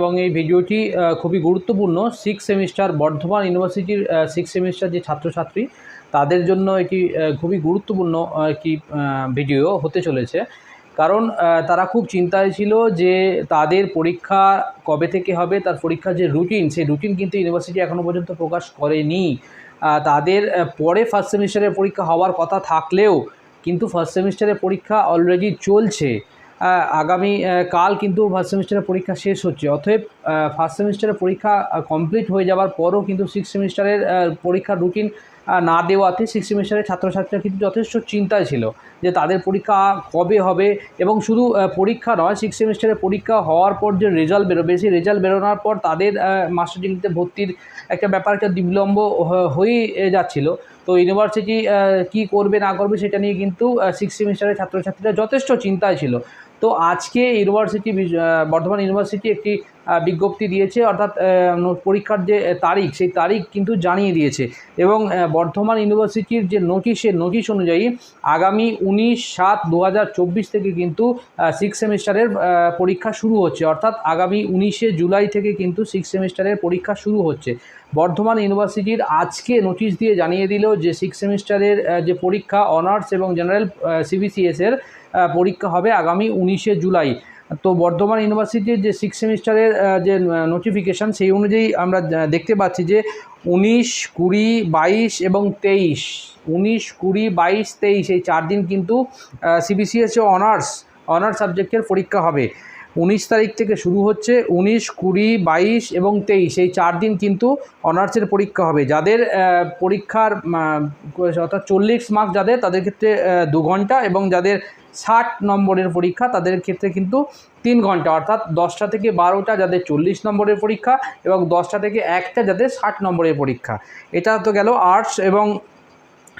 এবং এই ভিডিওটি খুবই গুরুত্বপূর্ণ। সিক্স সেমিস্টার বর্ধমান ইউনিভার্সিটির সিক্স সেমিস্টার যে ছাত্রছাত্রী, তাদের জন্য এটি খুবই গুরুত্বপূর্ণ একটি ভিডিও হতে চলেছে। কারণ তারা খুব চিন্তায় ছিল যে তাদের পরীক্ষা কবে থেকে হবে, তার পরীক্ষার যে রুটিন সেই রুটিন কিন্তু ইউনিভার্সিটি এখনও পর্যন্ত প্রকাশ করেনি। তাদের পরে ফার্স্ট সেমিস্টারের পরীক্ষা হওয়ার কথা থাকলেও, কিন্তু ফার্স্ট সেমিস্টারের পরীক্ষা অলরেডি চলছে। আগামী কাল কিন্তু ফার্স্ট সেমিস্টারের পরীক্ষা শেষ হচ্ছে। অতএব ফার্স্ট সেমিস্টারের পরীক্ষা কমপ্লিট হয়ে যাওয়ার পরও কিন্তু সিক্স সেমিস্টারের পরীক্ষার রুটিন না দেওয়াতে সিক্স সেমিস্টারের ছাত্রছাত্রীরা কিন্তু যথেষ্ট চিন্তায় ছিল যে তাদের পরীক্ষা কবে হবে এবং শুধু পরীক্ষা নয় সিক্স সেমিস্টারের পরীক্ষা হওয়ার পর যে রেজাল্ট বেরোবে, সেই রেজাল্ট বেরোনোর পর তাদের মাস্টার ডিগ্রিতে ভর্তির একটা ব্যাপার, একটা বিলম্ব হ- হয়েই যাচ্ছিল। তো ইউনিভার্সিটি কি করবে, না করবে, সেটা নিয়ে কিন্তু সিক্স সেমিস্টারের ছাত্রছাত্রীরা যথেষ্ট চিন্তায় ছিল। তো আজকে ইউনিভার্সিটি বর্ধমান ইউনিভার্সিটি একটি বিজ্ঞপ্তি দিয়েছে, অর্থাৎ পরীক্ষার যে তারিখ, সেই তারিখ কিন্তু জানিয়ে দিয়েছে। এবং বর্ধমান ইউনিভার্সিটির যে নোটিশ নোটিশের নোটিশ অনুযায়ী আগামী উনিশ সাত দু থেকে কিন্তু সিক্স সেমিস্টারের পরীক্ষা শুরু হচ্ছে। অর্থাৎ আগামী উনিশে জুলাই থেকে কিন্তু সিক্স সেমিস্টারের পরীক্ষা শুরু হচ্ছে। বর্ধমান ইউনিভার্সিটির আজকে নোটিশ দিয়ে জানিয়ে দিল যে সিক্স সেমিস্টারের যে পরীক্ষা অনার্স এবং জেনারেল সিবিসিএসের পরীক্ষা হবে আগামী উনিশে জুলাই। তো বর্ধমান ইউনিভার্সিটির যে সিক্স সেমিস্টারের যে নোটিফিকেশান সেই অনুযায়ী আমরা দেখতে পাচ্ছি যে উনিশ, কুড়ি, বাইশ এবং তেইশ, উনিশ, কুড়ি, বাইশ, তেইশ এই চার দিন কিন্তু সিবিসিএস ও অনার্স অনার্স সাবজেক্টের পরীক্ষা হবে। উনিশ তারিখ থেকে শুরু হচ্ছে উনিশ, কুড়ি, বাইশ এবং তেইশ, এই চার দিন কিন্তু অনার্সের পরীক্ষা হবে। যাদের পরীক্ষার অর্থাৎ চল্লিশ মার্ক যাদের, তাদের ক্ষেত্রে দু ঘণ্টা এবং যাদের ষাট নম্বরের পরীক্ষা, তাদের ক্ষেত্রে কিন্তু তিন ঘণ্টা, অর্থাৎ দশটা থেকে বারোটা যাদের চল্লিশ নম্বরের পরীক্ষা এবং দশটা থেকে একটা যাদের ষাট নম্বরের পরীক্ষা। এটা তো গেল আর্টস এবং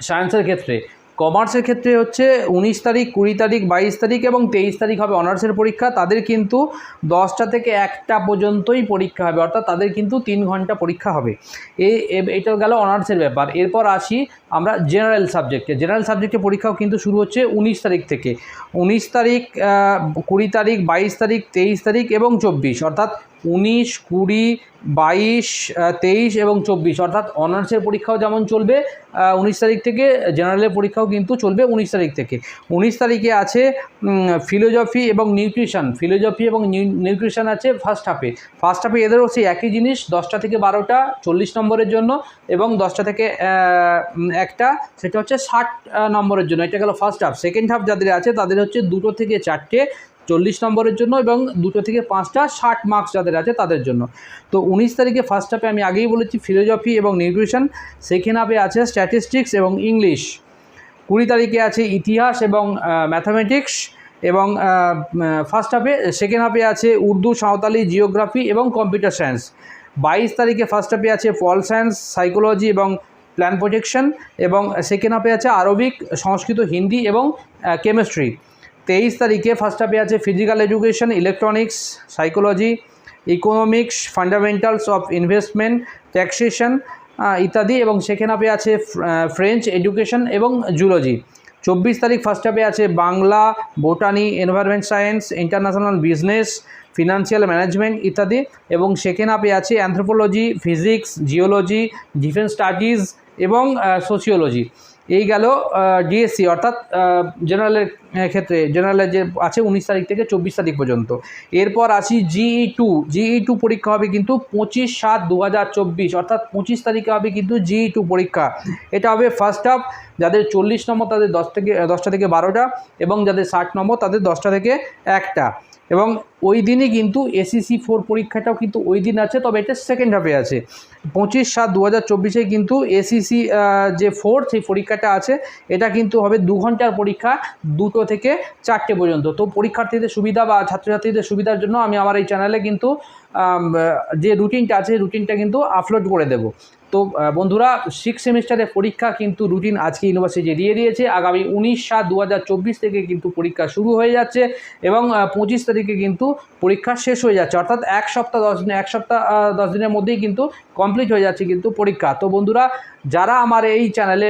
সায়েন্সের ক্ষেত্রে। কমার্সের ক্ষেত্রে হচ্ছে উনিশ তারিখ, কুড়ি তারিখ, বাইশ তারিখ এবং তেইশ তারিখ হবে অনার্সের পরীক্ষা। তাদের কিন্তু দশটা থেকে একটা পর্যন্তই পরীক্ষা হবে, অর্থাৎ তাদের কিন্তু তিন ঘণ্টা পরীক্ষা হবে। এই এটা গেল অনার্সের ব্যাপার। এরপর আসি আমরা জেনারেল সাবজেক্টে। জেনারেল সাবজেক্টে পরীক্ষাও কিন্তু শুরু হচ্ছে উনিশ তারিখ থেকে। উনিশ তারিখ কুড়ি তারিখ, বাইশ তারিখ, তেইশ তারিখ এবং চব্বিশ, অর্থাৎ উনিশ, কুড়ি, বাইশ তেইশ এবং চব্বিশ। অর্থাৎ অনার্সের পরীক্ষাও যেমন চলবে উনিশ তারিখ থেকে, জেনারেলের পরীক্ষাও কিন্তু চলবে উনিশ তারিখ থেকে। উনিশ তারিখে আছে ফিলোজফি এবং নিউট্রিশন। ফিলোজফি এবং নিউট্রিশন আছে ফার্স্ট হাফে ফার্স্ট হাফে এদেরও সেই একই জিনিস, দশটা থেকে বারোটা, চল্লিশ নম্বরের জন্য এবং দশটা থেকে একটা, সেটা হচ্ছে ষাট নম্বরের জন্য। এটা গেল ফার্স্ট হাফ সেকেন্ড হাফ যাদের আছে, তাদের হচ্ছে দুটো থেকে চারটে চল্লিশ নম্বরের জন্য এবং দুটো থেকে পাঁচটা ষাট মার্কস যাদের আছে তাদের জন্য। তো উনিশ তারিখে ফার্স্ট হাফে আমি আগেই বলেছি ফিলোজফি এবং নিউট্রিশন সেকেন্ড হাফে আছে স্ট্যাটিস্টিক্স এবং ইংলিশ কুড়ি তারিখে আছে ইতিহাস এবং ম্যাথামেটিক্স এবং ফার্স্ট হাফে সেকেন্ড হাফে আছে উর্দু, সাঁওতালি জিওগ্রাফি এবং কম্পিউটার সায়েন্স বাইশ তারিখে ফার্স্ট হাফে আছে পল সায়েন্স সাইকোলজি এবং প্ল্যান প্রোটেকশন এবং সেকেন্ড হাফে আছে আরবিক, সংস্কৃত, হিন্দি এবং কেমিস্ট্রি তেইশ তারিখে ফার্স্ট হাফে আছে physical education electronics psychology economics fundamentals of investment taxation ইত্যাদি এবং সেকেন্ড হাফে আছে ফ্রেঞ্চ এডুকেশন এবং জুলজি চব্বিশ তারিখ ফার্স্ট হাফে আছে Bangla botany environment science international business financial management ইত্যাদি এবং সেকেন্ড হাফে আছে anthropology physics geology defence studies এবং সোসিওলজি এই গেল ডিএসসি অর্থাৎ জেনারেলের ক্ষেত্রে জেনারেলের যে আছে উনিশ তারিখ থেকে চব্বিশ তারিখ পর্যন্ত। এরপর আসি জিই টু জিই টু পরীক্ষা হবে কিন্তু পঁচিশ সাত দু অর্থাৎ পঁচিশ তারিখে হবে কিন্তু জিই টু পরীক্ষা। এটা হবে ফার্স্ট হাফ যাদের চল্লিশ নম্বর তাদের দশ থেকে, দশটা থেকে বারোটা এবং যাদের ষাট নম্বর তাদের দশটা থেকে একটা। এবং ওই দিনই কিন্তু এসিসি ফোর পরীক্ষাটাও কিন্তু ওই দিন আছে, তবে এটা সেকেন্ড হাফে আছে। পঁচিশ সাত দু হাজার চব্বিশে কিন্তু এসিসি যে ফোর সেই পরীক্ষাটা আছে, এটা কিন্তু হবে দু ঘণ্টার পরীক্ষা, দুটো থেকে চারটে পর্যন্ত। তো পরীক্ষার্থীদের সুবিধা বা ছাত্রছাত্রীদের সুবিধার জন্য আমি আমার এই চ্যানেলে কিন্তু যে রুটিনটা আছে রুটিনটা কিন্তু আপলোড করে দেবো। তো বন্ধুরা সিক্স সেমিস্টারের পরীক্ষা কিন্তু রুটিন আজকে ইউনিভার্সিটি দিয়ে দিয়েছে। আগামী উনিশ সাত দু থেকে কিন্তু পরীক্ষা শুরু হয়ে যাচ্ছে এবং পঁচিশ তারিখে কিন্তু পরীক্ষা শেষ হয়ে যাচ্ছে। অর্থাৎ এক সপ্তাহ, দশ দিন, এক সপ্তাহ দশ দিনের মধ্যেই কিন্তু কমপ্লিট হয়ে যাচ্ছে কিন্তু পরীক্ষা। তো, বন্ধুরা, যারা আমার এই চ্যানেলে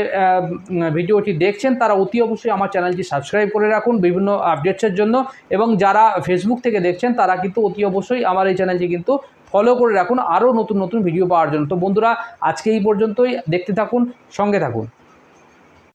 ভিডিওটি দেখছেন, তারা অতি অবশ্যই আমার চ্যানেলটি সাবস্ক্রাইব করে রাখুন বিভিন্ন আপডেটসের জন্য। এবং যারা ফেসবুক থেকে দেখছেন, তারা কিন্তু অতি অবশ্যই আমার এই চ্যানেলটি কিন্তু ফলো করে রাখুন। আরও নতুন নতুন ভিডিও পাওয়ার জন্য। তো বন্ধুরা, আজকে এই পর্যন্তই। দেখতে থাকুন, সঙ্গে থাকুন।